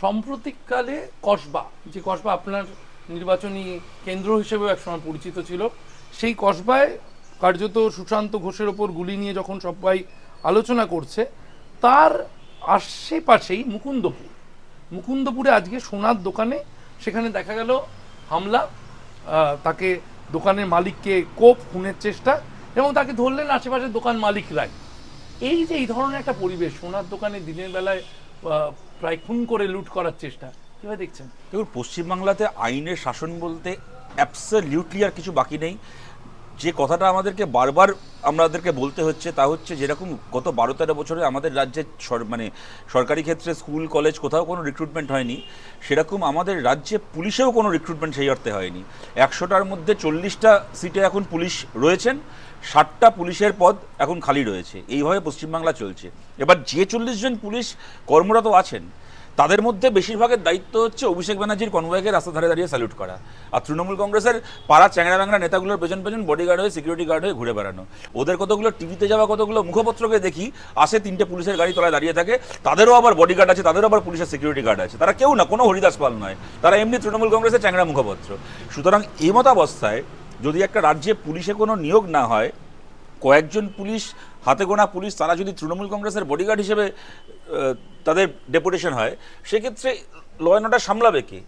সাম্প্রতিককালে কসবা, যে কসবা আপনার নির্বাচনী কেন্দ্র হিসেবেও একসময় পরিচিত ছিল, সেই কসবায় কার্যত সুশান্ত ঘোষের ওপর গুলি নিয়ে যখন সবাই আলোচনা করছে, তার আশেপাশেই মুকুন্দপুর। মুকুন্দপুরে আজকে সোনার দোকানে সেখানে দেখা গেল হামলা তাকে দোকানের মালিককে কোপ, খুনের চেষ্টা এবং তাকে ধরলেন আশেপাশের দোকান মালিকরাই। এই যে এই ধরনের একটা পরিবেশ, সোনার দোকানে দিনের বেলায় প্রায় খুন করে লুট করার চেষ্টা। কীভাবে দেখছেন? দেখুন, পশ্চিমবাংলাতে আইনের শাসন বলতে অ্যাবসলিউটলি আর কিছু বাকি নেই। যে কথাটা আমাদেরকে বারবার আমাদেরকে বলতে হচ্ছে, তা হচ্ছে যেরকম গত বারো তেরো বছরে আমাদের রাজ্যে মানে সরকারি ক্ষেত্রে স্কুল, কলেজ কোথাও কোনো রিক্রুটমেন্ট হয়নি, সেরকম আমাদের রাজ্যে পুলিশেও কোনো রিক্রুটমেন্ট সেই অর্থে হয়নি। একশোটার মধ্যে চল্লিশটা সিটে এখন পুলিশ রয়েছেন ষাটটা পুলিশের পদ এখন খালি রয়েছে। এইভাবে পশ্চিমবাংলা চলছে। এবার যে চল্লিশ জন পুলিশ কর্মরত আছেন, তাদের মধ্যে বেশিরভাগের দায়িত্ব হচ্ছে অভিষেক ব্যানার্জির কনভয়কে রাস্তা ধারে দাঁড়িয়ে স্যালুট করা আর তৃণমূল কংগ্রেসের পাড়া চ্যাংড়া ব্যাংরা নেতাগুলোর পেছন পেছন বডিগার্ড হয়ে, সিকিউরিটি গার্ড হয়ে ঘুরে বেড়ানো। ওদের কতগুলো, টিভিতে যাওয়া কতগুলো মুখপত্রকে দেখি, আসে তিনটে পুলিশের গাড়ি তলায় দাঁড়িয়ে থাকে। তাদেরও আবার বডিগার্ড আছে, তাদেরও আবার পুলিশের সিকিউরিটি গার্ড আছে। তারা কেউ না, কোনো হরিদাস পাল নয়। তারা এমনি তৃণমূল কংগ্রেসের চ্যাংড়া মুখপত্র। সুতরাং এই মতাবস্থায় যদি একটা রাজ্যে পুলিশে কোনো নিয়োগ না হয় কয়েকজন পুলিশ হাতে গোনা পুলিশ, তারা যদি তৃণমূল কংগ্রেসের বডিগার্ড হিসেবে তাদের ডেপুটেশন হয়, সেক্ষেত্রে ল অ্যান্ড অর্ডার সামলাবে কে?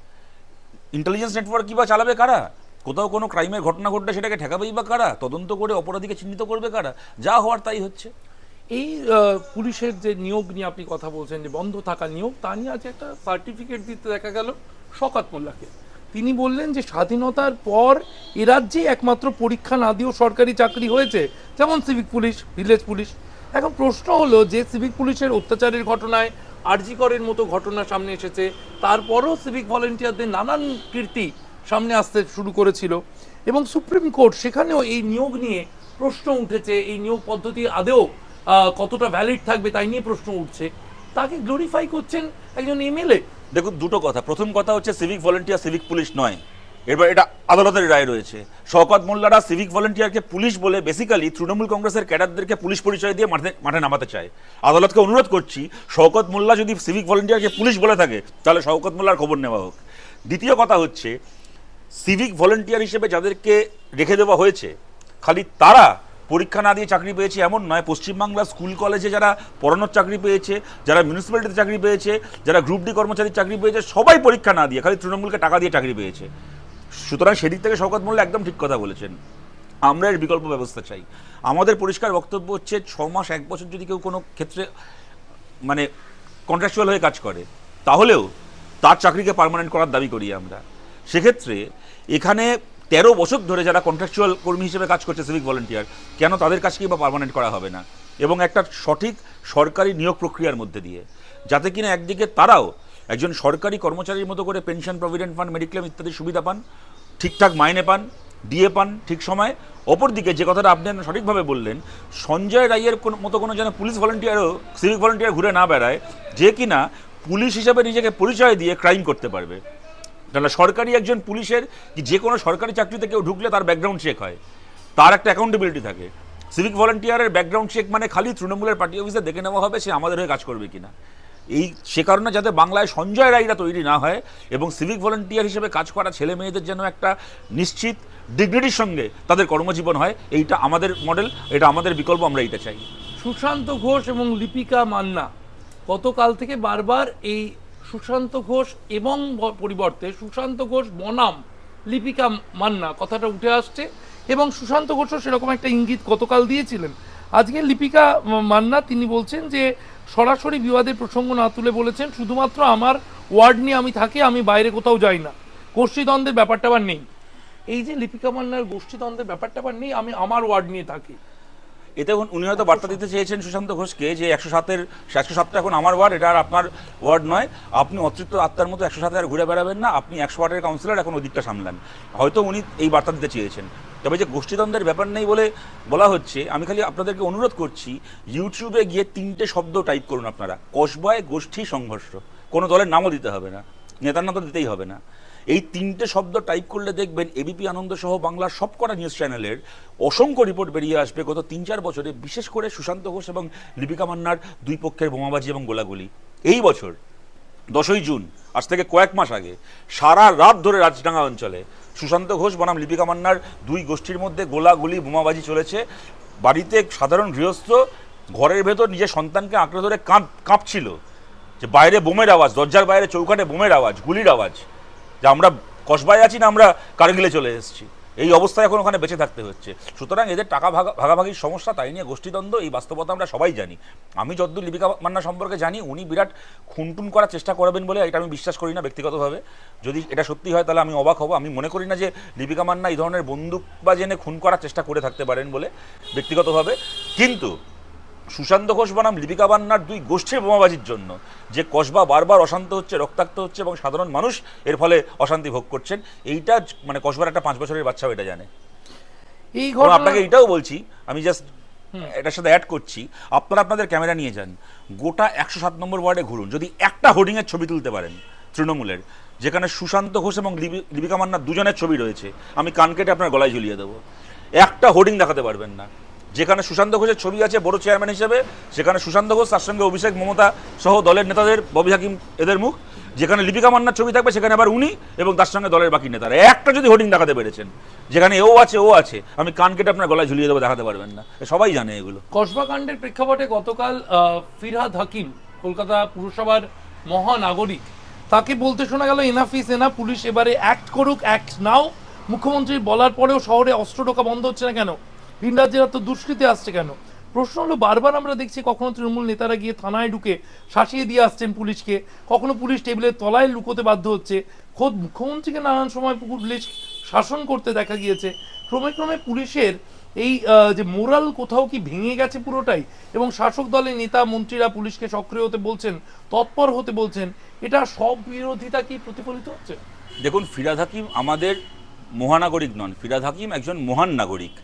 ইন্টেলিজেন্স নেটওয়ার্ক কি বা চালাবে কারা? কোথাও কোনো ক্রাইমের ঘটনা ঘটলে সেটাকে ঠেকাবেই বা কারা? তদন্ত করে অপরাধীকে চিহ্নিত করবে কারা? যা হওয়ার তাই হচ্ছে। এই পুলিশের যে নিয়োগ নিয়ে আপনি কথা বলছেন, যে বন্ধ থাকা নিয়োগ, তা নিয়ে আজ একটা সার্টিফিকেট দিতে দেখা গেল শকাত মোল্লাকে। তিনি বললেন যে স্বাধীনতার পর এ রাজ্যেই একমাত্র পরীক্ষা না দিয়েও সরকারি চাকরি হয়েছে, যেমন সিভিক পুলিশ ভিলেজ পুলিশ এখন প্রশ্ন হলো যে সিভিক পুলিশের অত্যাচারের ঘটনায় আরজিকরের মতো ঘটনা সামনে এসেছে, তারপরও সিভিক ভলেন্টিয়ারদের নানান কীর্তি সামনে আসতে শুরু করেছিল। এবং সুপ্রিম কোর্ট সেখানেও এই নিয়োগ নিয়ে প্রশ্ন উঠেছে, এই নিয়োগ পদ্ধতি আদেও কতটা ভ্যালিড থাকবে তাই নিয়ে প্রশ্ন উঠছে। তাকে গ্লোরিফাই করছেন একজন এমএলএ। দেখুন, দুটো কথা। প্রথম কথা হচ্ছে সিভিক ভলেন্টিয়ার সিভিক পুলিশ নয়। এবার এটা আদালতের রায় রয়েছে। শওকত মোল্লারা সিভিক ভলেন্টিয়ারকে পুলিশ বলে বেসিক্যালি তৃণমূল কংগ্রেসের ক্যাডারদেরকে পুলিশ পরিচয় দিয়ে মাঠে মাঠে নামাতে চায়। আদালতকে অনুরোধ করছি, শওকত মোল্লা যদি সিভিক ভলেন্টিয়ারকে পুলিশ বলে থাকে, তাহলে শওকত মোল্লার খবর নেওয়া হোক। দ্বিতীয় কথা হচ্ছে সিভিক ভলেন্টিয়ার হিসেবে যাদেরকে রেখে দেওয়া হয়েছে, খালি তারা পরীক্ষা না দিয়ে চাকরি পেয়েছে এমন নয়। পশ্চিমবাংলার স্কুল কলেজে যারা পড়ানোর চাকরি পেয়েছে, যারা মিউনিসিপ্যালিটিতে চাকরি পেয়েছে, যারা গ্রুপ ডি কর্মচারীর চাকরি পেয়েছে, সবাই পরীক্ষা না দিয়ে, খালি তৃণমূলকে টাকা দিয়ে চাকরি পেয়েছে। সুতরাং সেদিক থেকে শওকত মোল্লা একদম ঠিক কথা বলেছেন। আমরা এর বিকল্প ব্যবস্থা চাই। আমাদের পরিষ্কার বক্তব্য হচ্ছে, ছ মাস, এক বছর যদি কেউ কোনো ক্ষেত্রে মানে কন্ট্রাকচুয়াল হয়ে কাজ করে, তাহলেও তার চাকরিকে পার্মানেন্ট করার দাবি করি আমরা। সেক্ষেত্রে এখানে তেরো বছর ধরে যারা কন্ট্রাকচুয়াল কর্মী হিসেবে কাজ করছে সিভিক ভলেন্টিয়ার কেন তাদের কাজকেই বা পারমানেন্ট করা হবে না? এবং একটা সঠিক সরকারি নিয়োগ প্রক্রিয়ার মধ্যে দিয়ে, যাতে কিনা একদিকে তারাও একজন সরকারি কর্মচারীর মতো করে পেনশন প্রভিডেন্ট ফান্ড মেডিক্লেম ইত্যাদি সুবিধা পান, ঠিকঠাক মাইনে পান, ডিএ পান ঠিক সময়। অপরদিকে যে কথাটা আপনি সঠিকভাবে বললেন, সঞ্জয় রায়ের কোন মতো কোনো যেন পুলিশ ভলেন্টিয়ারও সিভিক ভলেন্টিয়ার ঘুরে না বেড়ায়, যে কিনা পুলিশ হিসাবে নিজেকে পরিচয় দিয়ে ক্রাইম করতে পারবে। তাহলে সরকারি একজন পুলিশের যে কোনো সরকারি চাকরিতে কেউ ঢুকলে তার ব্যাকগ্রাউন্ড চেক হয়। তার একটা অ্যাকাউন্টেবিলিটি থাকে। সিভিক ভলেন্টিয়ারের ব্যাকগ্রাউন্ড চেক মানে খালি তৃণমূলের পার্টি অফিসে দেখে নেওয়া হবে সে আমাদের হয়ে কাজ করবে কিনা। এই, সে কারণে যাতে বাংলায় সঞ্জয় রায়রা তৈরি না হয় এবং সিভিক ভলেন্টিয়ার হিসেবে কাজ করা ছেলে মেয়েদের যেন একটা নিশ্চিত ডিগনিটির সঙ্গে তাদের কর্মজীবন হয়, এইটা আমাদের মডেল এটা আমাদের বিকল্প আমরা এইটা চাই। সুশান্ত ঘোষ এবং লিপিকা মান্না, গতকাল থেকে বারবার এই সুশান্ত ঘোষ এবং পরিবর্তে সুশান্ত ঘোষ বনাম লিপিকা মান্না, কথাটা উঠে আসছে। এবং সুশান্ত ঘোষও সেরকম একটা ইঙ্গিত গতকাল দিয়েছিলেন। আজকে লিপিকা মান্না তিনি বলছেন যে, সরাসরি বিবাদের প্রসঙ্গ না তুলে বলেছেন, শুধুমাত্র আমার ওয়ার্ড নিয়ে আমি থাকি, আমি বাইরে কোথাও যাই না। গোষ্ঠীদ্বন্দ্বের ব্যাপারটা আবার নেই। এই যে লিপিকা মান্নার গোষ্ঠীদ্বন্দ্বের ব্যাপারটা আবার নেই, আমি আমার ওয়ার্ড নিয়ে থাকি। এতে এখন উনি হয়তো বার্তা দিতে চেয়েছেন সুশান্ত ঘোষকে যে একশো সাতের একশো সাতটা এখন আমার ওয়ার্ড, এটা আর আপনার ওয়ার্ড নয়। আপনি অতৃপ্ত আত্মার মতো একশো সাথে আর ঘুরে বেড়াবেন না, আপনি একশো ওয়ার্ডের কাউন্সিলর এখন ওদিকটা সামলান। হয়তো উনি এই বার্তা দিতে চেয়েছেন। তবে যে গোষ্ঠীদ্বন্দ্বের ব্যাপার নেই বলে বলা হচ্ছে, আমি খালি আপনাদেরকে অনুরোধ করছি ইউটিউবে গিয়ে তিনটে শব্দ টাইপ করুন আপনারা। কসবায় গোষ্ঠী সংঘর্ষ। কোনো দলের নামও দিতে হবে না। নেতার নাম তো দিতেই হবে না। এই তিনটে শব্দ টাইপ করলে দেখবেন এবিপি আনন্দ সহ বাংলার সবকটা নিউজ চ্যানেলের অসংখ্য রিপোর্ট বেরিয়ে আসবে গত তিন চার বছরে, বিশেষ করে সুশান্ত ঘোষ এবং লিপিকা মান্নার দুই পক্ষের বোমাবাজি এবং গোলাগুলি। এই বছর, দশই জুন, আজ থেকে কয়েক মাস আগে, সারা রাত ধরে রাজডাঙ্গা অঞ্চলে সুশান্ত ঘোষ, বনাম লিপিকা মান্নার দুই গোষ্ঠীর মধ্যে গোলাগুলি, বোমাবাজি চলেছে। বাড়িতে সাধারণ গৃহস্থ, ঘরের ভেতর নিজের সন্তানকে আঁকড়ে ধরে কাঁপ, কাঁপছিল। যে বাইরে বোমের আওয়াজ, দরজার বাইরে চৌকাটে বোমের আওয়াজ, গুলির আওয়াজ। যে আমরা কসবায় আছি না, আমরা কারগিলে চলে এসেছি। এই অবস্থায় এখন ওখানে বেঁচে থাকতে হচ্ছে। সুতরাং এদের টাকা ভাগা ভাগাভাগির সমস্যা তাই নিয়ে গোষ্ঠীদ্বন্দ্ব, এই বাস্তবতা আমরা সবাই জানি। আমি যতদূর লিপিকা মান্না সম্পর্কে জানি, উনি বিরাট খুনটুন করার চেষ্টা করবেন বলে এটা আমি বিশ্বাস করি না ব্যক্তিগতভাবে। যদি এটা সত্যি হয়, তাহলে আমি অবাক হব। আমি মনে করি না যে লিপিকা মান্না এই ধরনের বন্দুক বা জেনে খুন করার চেষ্টা করে থাকতে পারেন বলে ব্যক্তিগতভাবে। কিন্তু সুশান্ত ঘোষ বনাম লিপিকা বান্নার দুই গোষ্ঠীর বোমাবাজির জন্য। যে কসবা বারবার অশান্ত হচ্ছে রক্তাক্ত হচ্ছে এবং সাধারণ মানুষ এর ফলে অশান্তি ভোগ করছেন এইটা মানে কসবার একটা পাঁচ বছরের বাচ্চাও এটা জানে। এই আপনাকে এটাও বলছি আমি জাস্ট এটার সাথে অ্যাড করছি আপনারা আপনাদের ক্যামেরা নিয়ে যান গোটা একশো সাত নম্বর ওয়ার্ডে ঘুরুন যদি একটা হোর্ডিংয়ের ছবি তুলতে পারেন তৃণমূলের যেখানে সুশান্ত ঘোষ এবং লিপিকা মান্নার দুজনের ছবি রয়েছে আমি কান কেটে আপনার গলায় ঝুলিয়ে দেবো। একটা হোর্ডিং দেখাতে পারবেন না। যেখানে সুশান্ত ঘোষের ছবি আছে বড় চেয়ারম্যান হিসেবে, সেখানে সুশান্ত ঘোষ, তার সঙ্গে অভিষেক মমতা সহ দলের নেতাদের, ববি হাকিম এদের মুখ, যেখানে লিপিকা মান্নার ছবি থাকবে, সেখানে আবার উনি এবং তার সঙ্গে দলের বাকি নেতারা। একটা যদি হোর্ডিং দেখাতে পেরেছেন, যেখানে ও আছে ও আছে, আমি কান কেটে আপনার গলায় ঝুলিয়ে দেবো, দেখাতে পারবেন না। সবাই জানে এগুলো। কসবাকাণ্ডের প্রেক্ষাপটে গতকাল ফিরহাদ হাকিম, কলকাতা পুরসভার মহানাগরিক, তাকে বলতে শোনা গেল এনাফ ইস এনাফ পুলিশ এবারে অ্যাক্ট করুক অ্যাক্ট নাও। মুখ্যমন্ত্রীর বলার পরেও শহরে অস্ত্র ঢোকা বন্ধ হচ্ছে না কেন? ভিন রাজ্যের এত দুষ্কৃতি আসছে কেন? প্রশ্ন হলো, বারবার আমরা দেখছি কখনো তৃণমূল নেতারা গিয়ে থানায় ঢুকে শাসিয়ে দিয়ে আসছেন পুলিশকে। কখনো পুলিশ টেবিলের তলায় লুকোতে বাধ্য হচ্ছে। খোদ মুখ্যমন্ত্রীকে নানান সময় পুলিশ শাসন করতে দেখা গিয়েছে। ক্রমে ক্রমে পুলিশের এই যে মোরাল কোথাও কি ভেঙে গেছে পুরোটাই এবং শাসক দলের নেতা, মন্ত্রীরা পুলিশকে সক্রিয় হতে বলছেন, তৎপর হতে বলছেন, এটা সব বিরোধিতা কি প্রতিফলিত হচ্ছে? দেখুন, ফিরাদ হাকিম আমাদের মহানাগরিক নন। ফিরাদ হাকিম একজন মহান নাগরিক।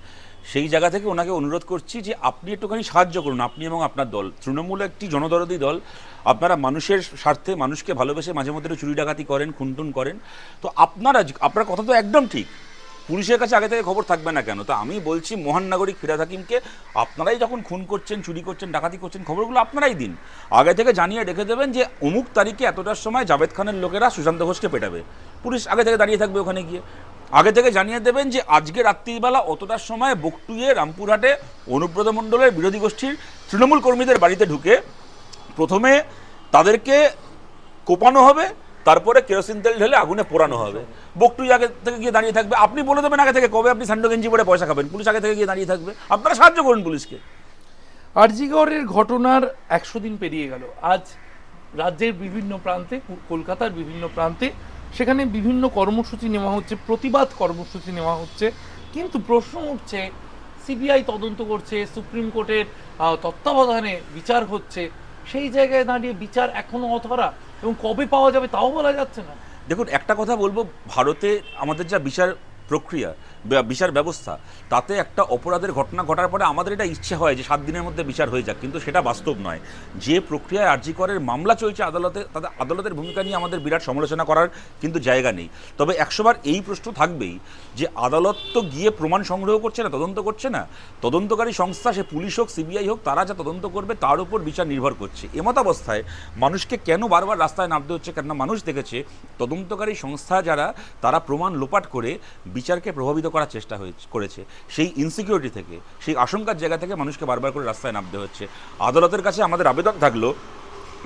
সেই জায়গা থেকে ওনাকে অনুরোধ করছি যে আপনি একটুখানি সাহায্য করুন, আপনি এবং আপনার দল। তৃণমূল একটি জনদরদী দল। আপনারা মানুষের স্বার্থে মানুষকে ভালোবেসে মাঝে মধ্যে চুরি ডাকাতি করেন, খুনটুন করেন। তো আপনারা, আপনার কথা তো একদম ঠিক। পুলিশের কাছে আগে থেকে খবর থাকবে না কেন? তো আমি বলছি, মহান নাগরিক ফিরাদ হাকিমকে, আপনারাই যখন খুন করছেন, চুরি করছেন, ডাকাতি করছেন, খবরগুলো আপনারাই দিন। আগে থেকে জানিয়ে রেখে দেবেন যে অমুক তারিখে এতটার সময় জাভেদ খানের লোকেরা সুশান্ত ঘোষকে পেটাবে। পুলিশ আগে থেকে দাঁড়িয়ে থাকবে ওখানে গিয়ে। আগে থেকে জানিয়ে দেবেন যে আজকে রাত্রিবেলা অতটার সময় বকটুয়ে রামপুরহাটে অনুব্রত মণ্ডলের বিরোধী গোষ্ঠীর তৃণমূল কর্মীদের বাড়িতে ঢুকে প্রথমে তাদেরকে কোপানো হবে, তারপরে কেরোসিন তেল ঢেলে আগুনে পোড়ানো হবে। বকটুই আগে থেকে গিয়ে দাঁড়িয়ে থাকবে। আপনি বলে দেবেন আগে থেকে কবে আপনি স্যান্ডো গেঞ্জি পরে পয়সা খাবেন। পুলিশ আগে থেকে গিয়ে দাঁড়িয়ে থাকবে। আপনারা সাহায্য করুন পুলিশকে। আরজিগড়ের ঘটনার একশো দিন পেরিয়ে গেল। আজ রাজ্যের বিভিন্ন প্রান্তে কলকাতার বিভিন্ন প্রান্তে সেখানে বিভিন্ন কর্মসূচি নেওয়া হচ্ছে, প্রতিবাদ কর্মসূচি নেওয়া হচ্ছে। কিন্তু প্রশ্ন উঠছে, সিবিআই তদন্ত করছে, সুপ্রিম কোর্টের তত্ত্বাবধানে বিচার হচ্ছে, সেই জায়গায় দাঁড়িয়ে বিচার এখনও অথরা এবং কবে পাওয়া যাবে তাও বলা যাচ্ছে না। দেখুন, একটা কথা বলব, ভারতে আমাদের যা বিচার প্রক্রিয়া বিচার ব্যবস্থা, তাতে একটা অপরাধের ঘটনা ঘটার পরে আমাদের এটা ইচ্ছে হয় যে সাত দিনের মধ্যে বিচার হয়ে যাক, কিন্তু সেটা বাস্তব নয়। যে প্রক্রিয়ায় আর্জিকরের মামলা চলছে আদালতে, তাদের আদালতের ভূমিকা নিয়ে আমাদের বিরাট সমালোচনা করার কিন্তু জায়গা নেই। তবে একশোবার এই প্রশ্ন থাকবেই যে আদালত তো গিয়ে প্রমাণ সংগ্রহ করছে না, তদন্ত করছে না। তদন্তকারী সংস্থা, সে পুলিশ হোক, সিবিআই হোক, তারা যা তদন্ত করবে তার উপর বিচার নির্ভর করছে। এমতাবস্থায় মানুষকে কেন বারবার রাস্তায় নামতে হচ্ছে? কেননা মানুষ দেখেছে, তদন্তকারী সংস্থা যারা, তারা প্রমাণ লোপাট করে বিচারকে প্রভাবিত করার চেষ্টা হয়েছে, করেছে। সেই ইনসিকিউরিটি থেকে, সেই আশঙ্কার জায়গা থেকে মানুষকে বারবার করে রাস্তায় নামতে হচ্ছে। আদালতের কাছে আমাদের আবেদন থাকল,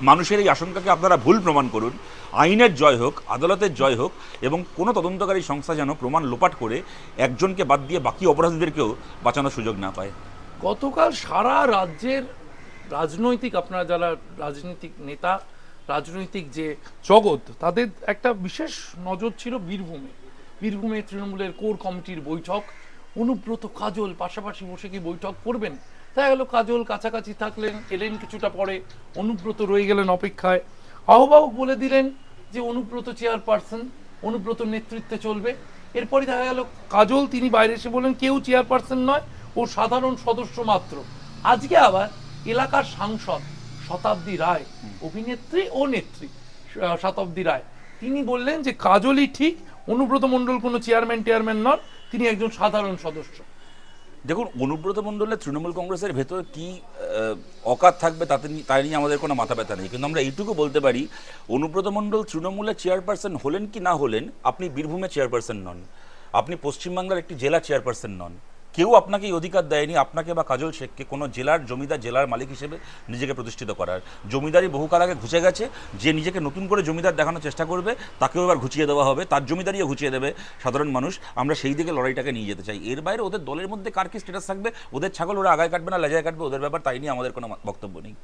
মানুষের এই আশঙ্কাকে আপনারা ভুল প্রমাণ করুন। আইনের জয় হোক, আদালতের জয় হোক, এবং কোনো তদন্তকারী সংস্থা যেন প্রমাণ লোপাট করে একজনকে বাদ দিয়ে বাকি অপরাধীদেরকেও বাঁচানোর সুযোগ না পায়। গতকাল সারা রাজ্যের রাজনৈতিক, আপনারা যারা রাজনৈতিক নেতা, রাজনৈতিক যে জগৎ, তাদের একটা বিশেষ নজর ছিল বীরভূমে। বীরভূমে তৃণমূলের কোর কমিটির বৈঠক। অনুব্রত কাজল পাশাপাশি বসে কি বৈঠক করবেন? তাই গেল কাজল কাছাকাছি থাকলেন এলেন কিছুটা পরে। অনুব্রত রয়ে গেলেন অপেক্ষায়। আহ্বায়ক বলে দিলেন যে অনুব্রত চেয়ারপারসন অনুব্রত নেতৃত্বে চলবে। এরপরে দেখা গেল কাজল তিনি বাইরে এসে বললেন কেউ চেয়ারপারসন নয় ও সাধারণ সদস্য মাত্র। আজকে আবার এলাকার সাংসদ শতাব্দী রায় অভিনেত্রী ও নেত্রী শতাব্দী রায় তিনি বললেন যে কাজলই ঠিক অনুব্রত মণ্ডল কোনো চেয়ারম্যান টেয়ারম্যান নন, তিনি একজন সাধারণ সদস্য। দেখুন, অনুব্রত মণ্ডলের তৃণমূল কংগ্রেসের ভেতর কি অকাত থাকবে তাতে তাই নিয়ে আমাদের কোনো মাথা ব্যথা নেই। কিন্তু আমরা এইটুকু বলতে পারি, অনুব্রত মণ্ডল তৃণমূলের চেয়ারপারসন হলেন কি না হলেন, আপনি বীরভূমের চেয়ারপারসন নন। আপনি পশ্চিমবাংলার একটি জেলা চেয়ারপারসন নন। কেউ আপনাকে এই অধিকার দেয়নি, আপনাকে বা কাজল শেখকে কোনো জেলার জমিদার, জেলার মালিক হিসেবে নিজেকে প্রতিষ্ঠিত করার। জমিদারি বহুকাল আগে ঘুচে গেছে, যে নিজেকে নতুন করে জমিদার দেখানোর চেষ্টা করবে, তাকেও এবার ঘুচিয়ে দেওয়া হবে, তার জমিদারিও ঘুচিয়ে দেবে, সাধারণ মানুষ। আমরা সেই দিকে লড়াইটাকে নিয়ে যেতে চাই। এর বাইরে ওদের দলের মধ্যে কার কি স্ট্যাটাস থাকবে? ওদের ছাগল ওরা আগায় কাটবে না, লেজায় কাটবে, ওদের ব্যাপার তাই নিয়ে আমাদের কোনো বক্তব্য নেই।